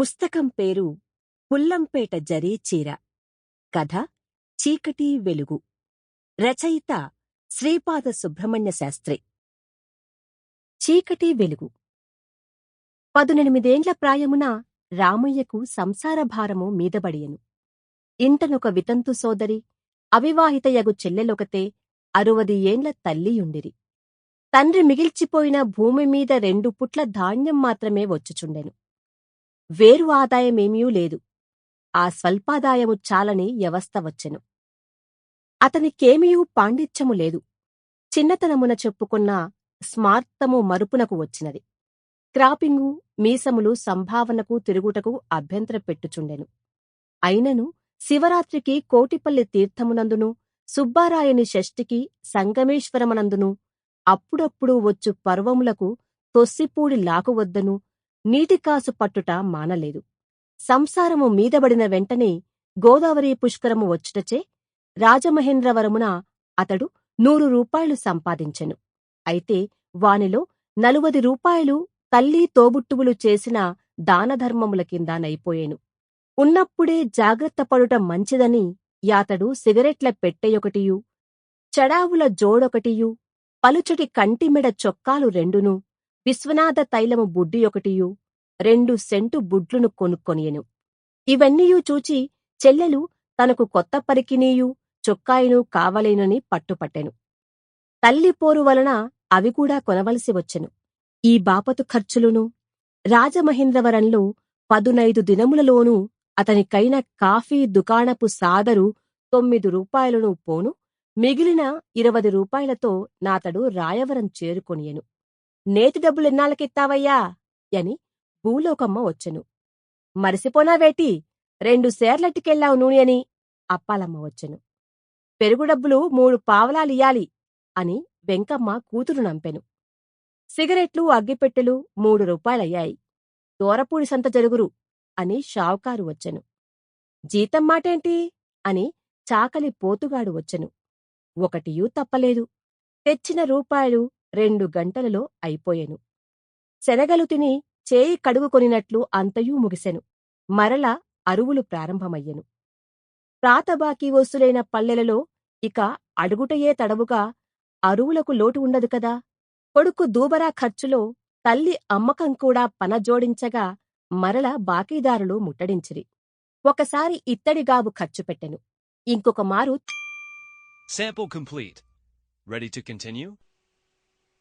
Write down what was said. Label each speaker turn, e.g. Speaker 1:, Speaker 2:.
Speaker 1: పుస్తకం పేరు పుల్లంపేట జరీ చీర. కథ చీకటి వెలుగు. రచయిత శ్రీపాద సుబ్రహ్మణ్య శాస్త్రి. చీకటి వెలుగు. పదునెనిమిదేండ్ల ప్రాయమున రామయ్యకు సంసార భారము మీదబడియెను. ఇంటనొక వితంతు సోదరి అవివాహితయగు చెల్లెలొకతే అరువది ఏండ్ల తల్లియుండిరి. తండ్రి మిగిల్చిపోయిన భూమి మీద రెండు పుట్ల ధాన్యం మాత్రమే వచ్చుచుండెను. వేరు ఆదాయమేమీ లేదు. ఆ స్వల్పాదాయము చాలని వ్యవస్థ వచ్చెను. అతనికేమియూ పాండిత్యము లేదు. చిన్నతనమున చెప్పుకున్న స్మార్తము మరుపునకు వచ్చినది. క్రాపింగు మీసములు సంభావనకు తిరుగుటకు అభ్యంతర పెట్టుచుండెను. అయినను శివరాత్రికి కోటిపల్లి తీర్థమునందును సుబ్బారాయని షష్ఠికి సంగమేశ్వరమనందును అప్పుడప్పుడు వచ్చు పర్వములకు తొస్సిపూడి లాకువద్దను నీటికాసు పట్టుట మానలేదు. సంసారము మీదబడిన వెంటనే గోదావరి పుష్కరము వచ్చుటచే రాజమహేంద్రవరమున అతడు నూరు రూపాయలు సంపాదించెను. అయితే వానిలో నలువది రూపాయలు తల్లి తోబుట్టువులు చేసిన దానధర్మముల కింద నైపోయెను. ఉన్నప్పుడే జాగ్రత్తపడుట మంచిదని యాతడు సిగరెట్ల పెట్టెయొకటియు చడావుల జోడొకటియు పలుచటి కంటిమెడ చొక్కాలు రెండును విశ్వనాథ తైలము బుడ్డియొకటియు రెండు సెంటు బుడ్లును కొనుక్కొనియెను. ఇవన్నీయూ చూచి చెల్లెలు తనకు కొత్త పరికినీయు చొక్కాయిను కావలేనని పట్టుపట్టెను. తల్లి పోరు వలన అవి కూడా కొనవలసి వచ్చెను. ఈ బాపతు ఖర్చులును రాజమహేంద్రవరంలో పదునైదు దినములలోనూ అతనికైన కాఫీ దుకాణపు సాదరు తొమ్మిది రూపాయలను పోను మిగిలిన ఇరవది రూపాయలతో నాతడు రాయవరం చేరుకొనియెను. నేతి డబ్బులు ఎన్నాళ్ళకిత్తావయ్యా? అని భూలోకమ్మ వచ్చెను. మరిసిపోనావేటి? రెండు సేర్లెట్టికెళ్ళావు నూనె అని అప్పాలమ్మ వచ్చెను. పెరుగు డబ్బులు మూడు పావలాలియ్యాలి అని వెంకమ్మ కూతురు నంపెను. సిగరెట్లు అగ్గిపెట్టెలు మూడు రూపాయలయ్యాయి. దూరపూడి సంత జరుగురు అని షావుకారు వచ్చెను. జీతం మాటేంటి? అని చాకలి పోతుగాడు వచ్చెను. ఒకటియూ తప్పలేదు. తెచ్చిన రూపాయలు రెండు గంటలలో అయిపోయెను. శనగలు తిని చేయి కడుగుకొనినట్లు అంతయూ ముగిసెను. మరల అరువులు ప్రారంభమయ్యెను. ప్రాతబాకీ వస్తులైన పల్లెలలో ఇక అడుగుటయే తడవుగా అరువులకు లోటు ఉండదు కదా. కొడుకు దూబరా ఖర్చులో తల్లి అమ్మకం కూడా పనజోడించగా మరల బాకీదారులు ముట్టడించిరి. ఒకసారి ఇత్తడిగాబు ఖర్చు పెట్టెను. ఇంకొక మారు
Speaker 2: Sample complete. Ready to continue?